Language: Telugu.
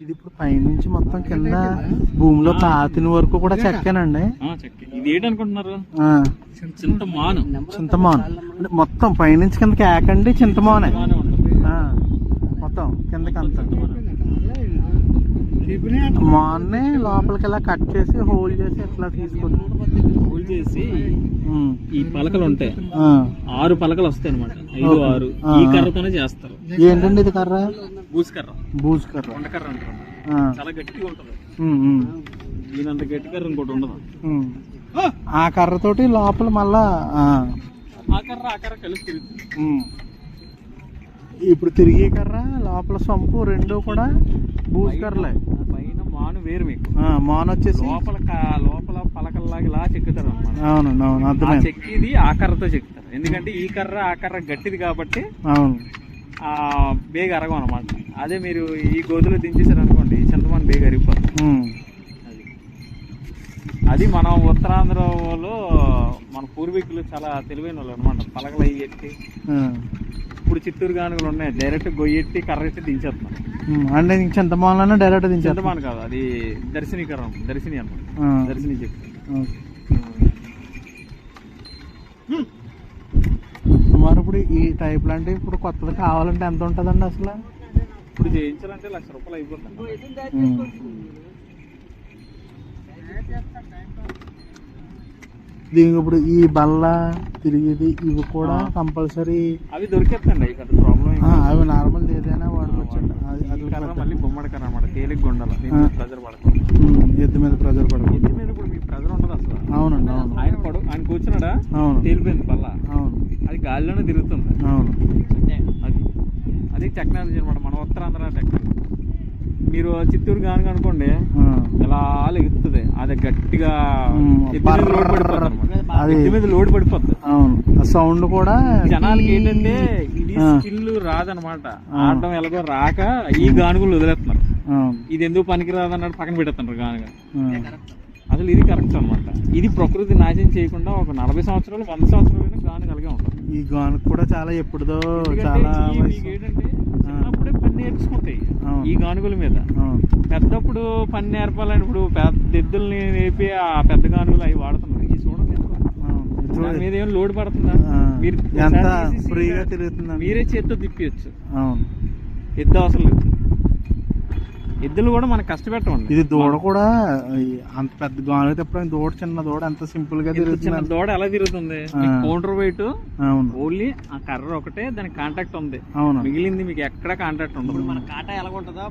ఇది ఇప్పుడు పైనుంచి మొత్తం కింద భూమిలో పాతిన వరకు కూడా చెక్కానండి. ఆ, చెక్కి. ఇది ఏంటనుకుంటున్నారు ఆ, చింత మాను చింతమాన్. అంటే మొత్తం పైనుంచి కిందకి ఏకండి చింతమానే. మొత్తం కిందకి అంత మాన్నే లోపలికి ఇలా కట్ చేసి హోల్ చేసి ఇట్లా తీసుకుని. పూల్ చేసి ఈ పలకలు ఉంటాయి. ఆ. ఆరు పలకలు వస్తాయి అనమాట ఐదు. ఆరు. ఈ. కర్రతోనే చేస్తారు. ఏంటండి ఇది కర్ర? బూసికర్ర బూజు కర్ర వంటకర్ర అంటారు ఆ, చాలా గట్టిగా ఉంటుంది. దీనంత గట్టి కర్ర ఇంకోటి ఉండదు. ఆ కర్రతోటి లోపల మళ్ళా ఆ, కర్ర ఆ కర్ర కలిసి తిరుగుతుంది. ఇప్పుడు తిరిగే కర్ర లోపల సొంపు రెండు కూడా బూజు కర్రలే పైన మాను వేరు మీకు. మాన్ వచ్చేసి లోపల లోపల పలకల్లాగా ఇలా చెక్కుతారు అనమాట అవును అవును చెక్కిది ఆ కర్రతో చెక్కుతారు. ఎందుకంటే ఈ కర్ర ఆ కర్ర గట్టిది కాబట్టి అవును. బేగ అరగం అనమాట అదే మీరు ఈ గోధులు దించేసారు అనుకోండి ఈ చింతమని బేగ అరిగిపోతుంది అది. అది మన ఉత్తరాంధ్రలో మన పూర్వీకులు చాలా తెలివైన వాళ్ళు అనమాట పలకలు అయ్యి ఎట్టి ఇప్పుడు చిత్తూరు గానుగలు ఉన్నాయి. డైరెక్ట్ గొయ్యెట్టి కర్ర ఎట్టి దించేస్తున్నాం. అంటే ఇంక చింతమాన్లోనే డైరెక్ట్ దించేస్తాం చింతమాను కాదు అది దర్శనీకరం దర్శిని అన్నమాట. ఆ, దర్శిని చెప్పి. ఇప్పుడు ఈ టైప్ లాంటి ఇప్పుడు కొత్తది కావాలంటే ఎంత ఉంటుందండి అసలు? ఇప్పుడు చేయించాలంటే లక్ష రూపాయలు అయిపోతుంది. దీనికి ఇప్పుడు ఈ బల్ల తిరిగేది ఇవి కూడా. కంపల్సరీ అవి దొరికేస్తండి అవి పెద్ద ప్రాబ్లం అవి నార్మల్ ఏదైనా వాడుకోవచ్చండి. మళ్ళీ బొమ్మడి కర్ర అనమాట తేలిక గుండాలి ఆ. ప్రెజర్ పడకుండా ఎద్దు మీద ప్రెజర్ పడకూడదు. ఇంటి మీద ఇప్పుడు మీకు ప్రెజర్ ఉండదు అసలు. అవునండి అవును. ఆయన పడు ఆయన కూర్చున్నాడా? అవును. తేలిపోయింది బల్ల. అది గాలిలోనే తిరుగుతుంది. అవును. అది అది టెక్నాలజీ అనమాట మన ఉత్తరాంధ్ర టెక్నాలజీ. మీరు చిత్తూరు గానుగ అనుకోండి. ఇలా లెగుతుంది. అది గట్టిగా లోడ్ పడిపోతుంది మీద లోడ్ పడిపోతుంది. అవును. ఆ సౌండ్ కూడా జనాలకి ఏంటంటే ఇది. స్కిల్ రాదనమాట ఆ. ఆడడం ఎలాగో రాక ఈ గానుగులు వదిలేస్తున్నారు. ఇది ఎందుకు పనికి రాదన్నట్టు పక్కన పెడుతున్నారు గానుగ. అసలు ఇది కరెక్ట్ అన్నమాట. ఇది ప్రకృతి నాశనం చేయకుండా ఒక నలభై సంవత్సరాలు వంద సంవత్సరాలు గానుగ అలాగే ఉంటుంది. ఈ గానుగ కూడా చాలా ఎప్పుడుదో చాలా చిన్నప్పుడే పని నేర్చుకుంటాయి. ఈ గానుగుల మీద. పెద్దప్పుడు పని నేర్పాలని ఇప్పుడు పెద్ద ఎద్దుల్ని నేర్పి ఆ పెద్ద గానుగులు అవి వాడుతున్నారు. ఈ చూడండి దాని. మీద ఏం లోడ్ పడుతుందా. మీరు ఫ్రీగా మీరే చేత్తో తిప్పియచ్చు. అవును. ఎద్దు అవసరం లేదు ఎద్దులు కూడా మనకు కష్టపెట్టమండి. ఇది దూడ కూడా అంత పెద్ద గానుగ తిప్పడానికి దూడ చిన్న దూడ ఎంత సింపుల్గా చిన్న తిరుగుతుంది దూడ ఎలా తిరుగుతుంది. కౌంటర్ వెయిట్ అవును. ఓన్లీ ఆ కర్ర ఒకటే దానికి కాంటాక్ట్ ఉంది. అవును. మిగిలింది మీకు ఎక్కడ కాంటాక్ట్ ఉండదు. మన కాటా ఎలా ఉంటుందో